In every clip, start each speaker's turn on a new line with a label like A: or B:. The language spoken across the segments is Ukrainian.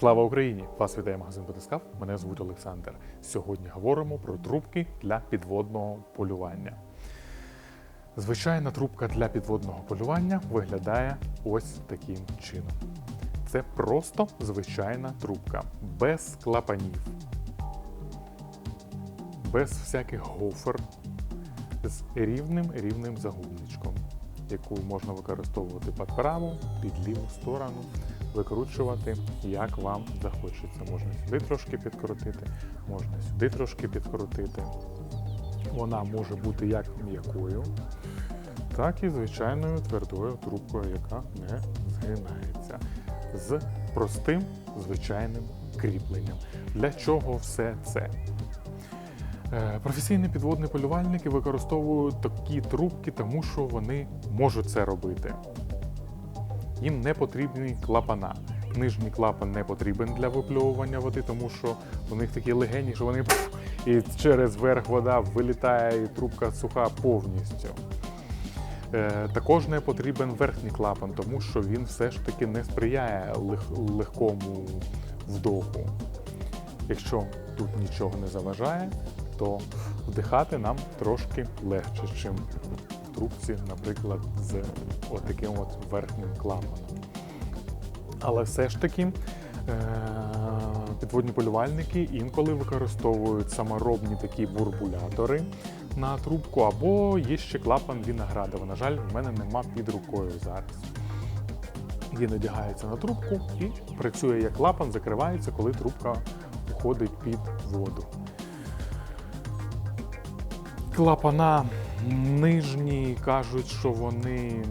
A: Слава Україні! Вас вітає магазин Батискав. Мене звуть Олександр. Сьогодні говоримо про трубки для підводного полювання. Звичайна трубка для підводного полювання виглядає ось таким чином. Це просто звичайна трубка, без клапанів, без всяких гофер, з рівним рівним загубничком, яку можна використовувати під праву, під ліву сторону, викручувати як вам захочеться. Можна сюди трошки підкрутити, можна сюди трошки підкрутити. Вона може бути як м'якою, так і звичайною твердою трубкою, яка не згинається. З простим звичайним кріпленням. Для чого все це? Е, Професійні підводні полювальники використовують такі трубки, тому що вони можуть це робити. Їм не потрібні клапана. Нижній клапан не потрібен для випльовування води, тому що у них такі легені, що вони і через верх вода вилітає, і трубка суха повністю. Е, Також не потрібен верхній клапан, тому що він все ж таки не сприяє лег- легкому вдоху. Якщо тут нічого не заважає, то вдихати нам трошки легше, ніж трубці, наприклад, з отаким от верхнім клапаном. Але все ж таки е, підводні полювальники інколи використовують саморобні такі бурбулятори на трубку, або є ще клапан виноградова. На жаль, в мене нема під рукою зараз. Він одягається на трубку і працює як клапан, закривається, коли трубка уходить під воду. Клапана нижні кажуть, що вони.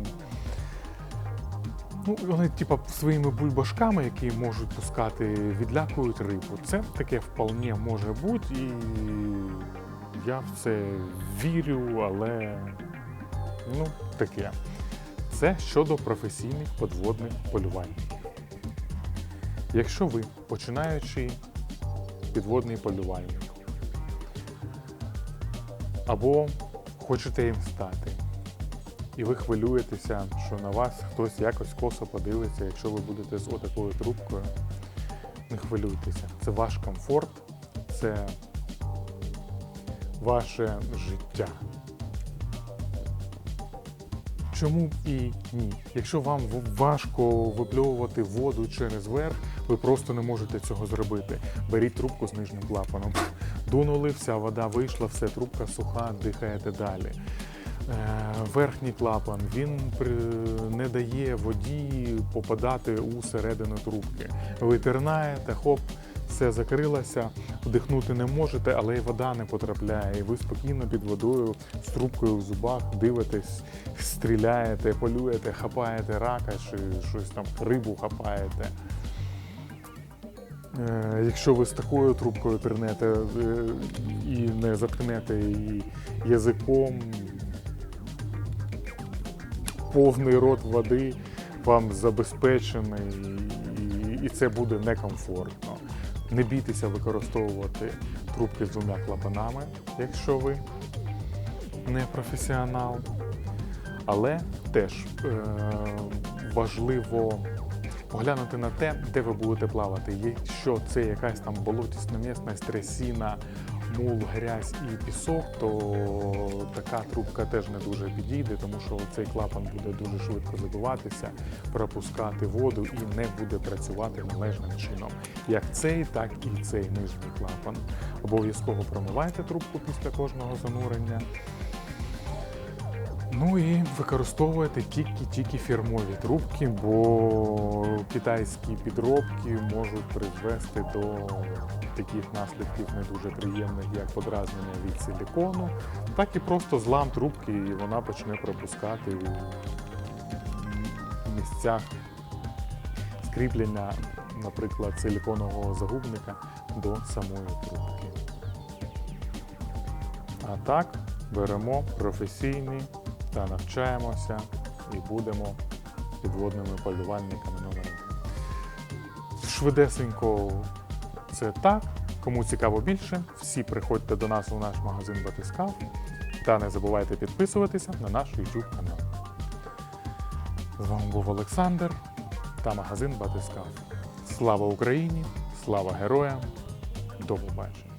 A: Ну, вони, типа, своїми бульбашками, які можуть пускати, відлякують рибу. Це таке вполне може бути, і я в це вірю, але ну, таке. Це щодо професійних подводних полювальників. Якщо ви починаючий підводний полювальник, або хочете їм стати, і ви хвилюєтеся, що на вас хтось якось косо подивиться, якщо ви будете з отакою трубкою, не хвилюйтеся. Це ваш комфорт, це ваше життя. Чому і ні? Якщо вам важко випльовувати воду через верх, ви просто не можете цього зробити. Беріть трубку з нижнім клапаном. Дунули, вся вода вийшла, все, трубка суха, дихаєте далі. Е, Верхній клапан він не дає воді попадати у середину трубки. Ви пірнаєте, хоп, все закрилося, вдихнути не можете, але й вода не потрапляє. І ви спокійно під водою з трубкою в зубах дивитесь, стріляєте, полюєте, хапаєте рака чи щось там рибу хапаєте. Е, Якщо ви з такою трубкою пірнете е, і не заткнете її язиком, повний рот води вам забезпечений, і, це буде некомфортно. Не бійтеся використовувати трубки з двома клапанами, якщо ви не професіонал. Але теж е, важливо поглянути на те, де ви будете плавати. Якщо це якась там болотісна місцевість, трясіна, мул, грязь і пісок, то така трубка теж не дуже підійде, тому що цей клапан буде дуже швидко забиватися, пропускати воду і не буде працювати належним чином. Як цей, так і цей нижній клапан. Обов'язково промивайте трубку після кожного занурення. Ну і використовуйте тільки-тільки фірмові трубки, бо китайські підробки можуть призвести до таких наслідків не дуже приємних, як подразнення від силікону, так і просто злам трубки, і вона почне пропускати у місцях скріплення, наприклад, силіконового загубника до самої трубки. А так беремо професійний та навчаємося і будемо підводними полювальниками номер один. Швидесенько це так. Кому цікаво більше, всі приходьте до нас у наш магазин Батискав та не забувайте підписуватися на наш YouTube канал. З вами був Олександр та магазин Батискав. Слава Україні! Слава героям! До побачення!